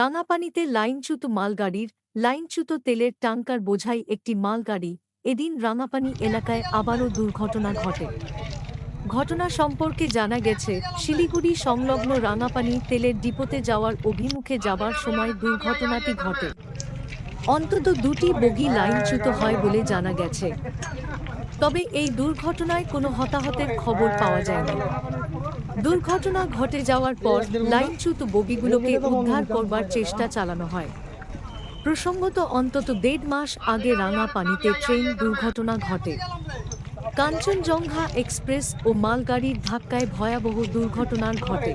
রাঙাপানিতে লাইনচ্যুত মালগাড়ির লাইনচ্যুত তেলের ট্যাঙ্কার বোঝাই একটি মালগাড়ি, এদিন রাঙাপানি এলাকায় আবারও দুর্ঘটনা ঘটে। ঘটনা সম্পর্কে জানা গেছে, শিলিগুড়ি সংলগ্ন রাঙাপানি তেলের ডিপোতে যাওয়ার অভিমুখে যাবার সময় দুর্ঘটনাটি ঘটে। অন্তত দুটি বগি লাইনচ্যুত হয় বলে জানা গেছে। তবে এই দুর্ঘটনায় কোনো হতাহতের খবর পাওয়া যায়নি। দুর্ঘটনা ঘটে যাওয়ার পর লাইনচ্যুত বগিগুলোকে উদ্ধার করবার চেষ্টা চালানো হয়। প্রসঙ্গত, অন্তত দেড় মাস আগে রাঙা পানিতে ট্রেন দুর্ঘটনা ঘটে। কাঞ্চনজঙ্ঘা এক্সপ্রেস ও মালগাড়ির ধাক্কায় ভয়াবহ দুর্ঘটনার ঘটে।